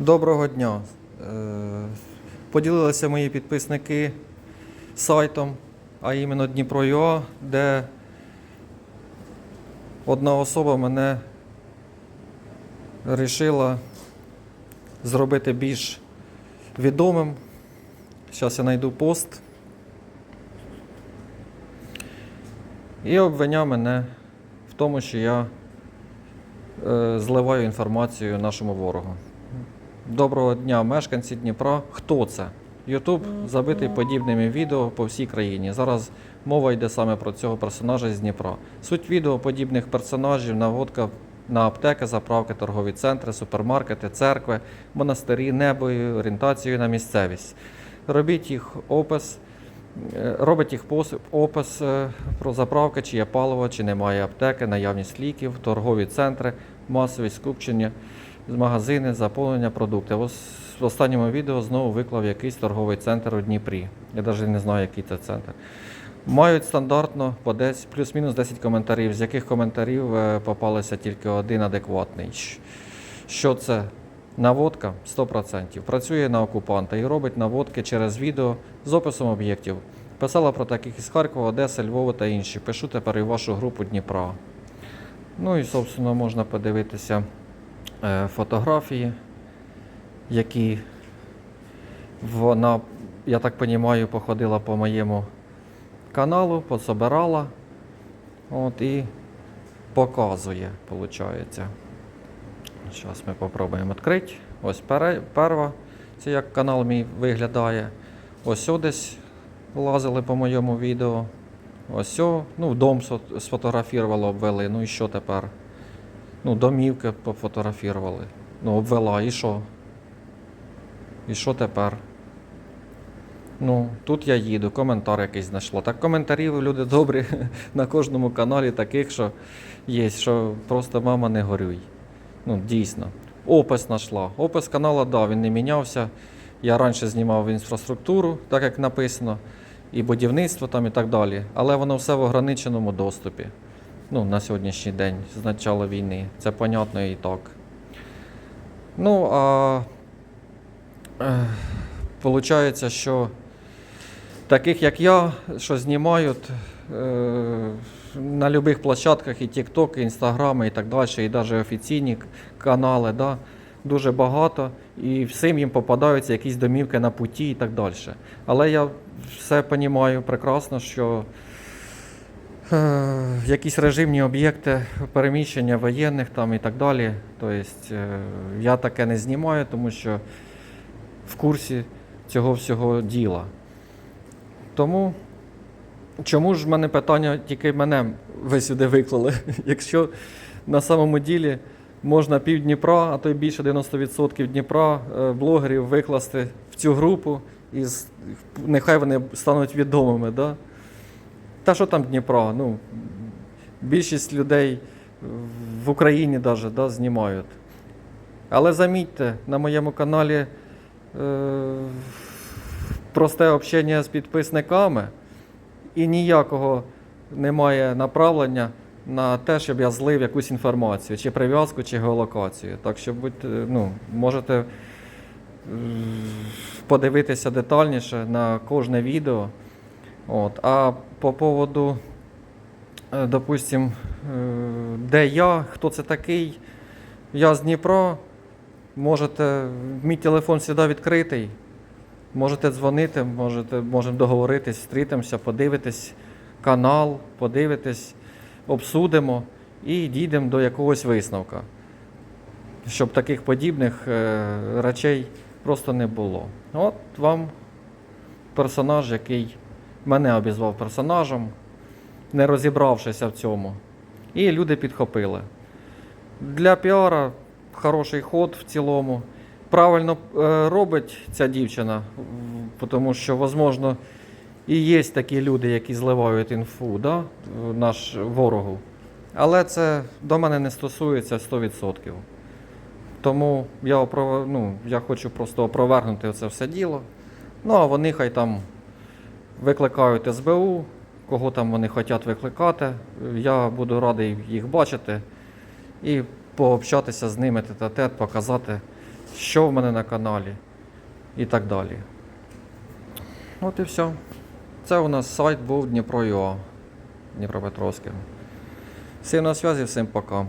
Доброго дня. Е, Поділилися мої підписники сайтом, а іменно Дніпро.ua, де одна особа мене вирішила зробити більш відомим. Зараз я знайду пост. І обвиняв мене в тому, що я е, зливаю інформацію нашому ворогу. Доброго дня, мешканці Дніпра. Хто це? Ютуб забитий подібними відео по всій країні. Зараз мова йде саме про цього персонажа з Дніпра. Суть відео подібних персонажів, наводка на аптеки, заправки, торгові центри, супермаркети, церкви, монастирі, небо і орієнтацію на місцевість. Робіть їх опис. Е, Робить їх пос- опис е, про заправки, чи є паливо, чи немає аптеки, наявність ліків, торгові центри, масові скупчення, магазини, заповнення продуктів. В останньому відео знову виклав якийсь торговий центр у Дніпрі. Я навіть не знаю, який це центр. Мають стандартно по 10, плюс-мінус 10 коментарів, з яких коментарів е, попалося тільки один адекватний. Що це? Наводка 100%. Працює на окупанта і робить наводки через відео з описом об'єктів. Писала про таких із Харкова, Одеси, Львова та інші. Пишу тепер і вашу групу Дніпра. Ну і, собственно, можна подивитися фотографії, які вона, я так розумію, походила по моєму каналу, пособирала. От і показує, виходить. Зараз ми спробуємо відкрити. Ось перва. Це як канал мій виглядає. Ось десь лазили по моєму відео. Ось ну, дом сфо- сфотографувало, обвели. Ну і що тепер? Ну, домівки пофотографували. Ну, обвела, і що? І що тепер? Ну, тут я їду, коментар якийсь знайшла. Так коментарів люди добрі на кожному каналі таких, що є, що просто мама не горюй. Ну, дійсно. Опис знайшла. Опис каналу, да, він не мінявся. Я раніше знімав інфраструктуру, так як написано, і будівництво там і так далі. Але воно все в ограниченому доступі. Ну, на сьогоднішній день, з початку війни. Це понятно і так. Ну, а е, що таких як я, що знімають е, на будь-яких площадках і TikTok, і Instagram, і так далі, і навіть офіційні канали, да, дуже багато, і всім їм попадаються якісь домівки на путі і так далі. Але я все розумію прекрасно, що якісь режимні об'єкти переміщення воєнних там і так далі. Тобто е, я таке не знімаю, тому що в курсі цього всього діла. Тому чому ж в мене питання тільки мене ви сюди виклали? Якщо на самому ділі можна пів Дніпра, а то й більше 90% Дніпра е, блогерів викласти в цю групу, і нехай вони стануть відомими. Да? Та що там Дніпра? Ну, більшість людей в Україні навіть да, знімають. Але замітьте, на моєму каналі е, просте общення з підписниками і ніякого немає направлення на те, щоб я злив якусь інформацію, чи прив'язку, чи геолокацію. Так що будьте, ну, можете е, подивитися детальніше на кожне відео. От. А по поводу, е, допустим, е, де я, хто це такий, я з Дніпра. Можете, мій телефон завжди відкритий. Можете дзвонити, можете, можемо договоритись, зустрітимося, подивитись канал, подивитись, обсудимо і дійдемо до якогось висновка. Щоб таких подібних е, речей просто не було. От вам персонаж, який мене обізвав персонажем, не розібравшися в цьому. І люди підхопили. Для піара хороший ход в цілому. Правильно е, робить ця дівчина, тому що, можливо, і є такі люди, які зливають інфу, да, наш ворогу. Але це до мене не стосується 100%. Тому я, ну, я хочу просто опровергнути це все діло. Ну, а вони хай там викликають СБУ, кого там вони хочуть викликати. Я буду радий їх бачити і пообщатися з ними тет-а-тет, показати, що в мене на каналі і так далі. От і все. Це у нас сайт був Дніпро.ua Дніпропетровський. Всім на зв'язі, всім пока.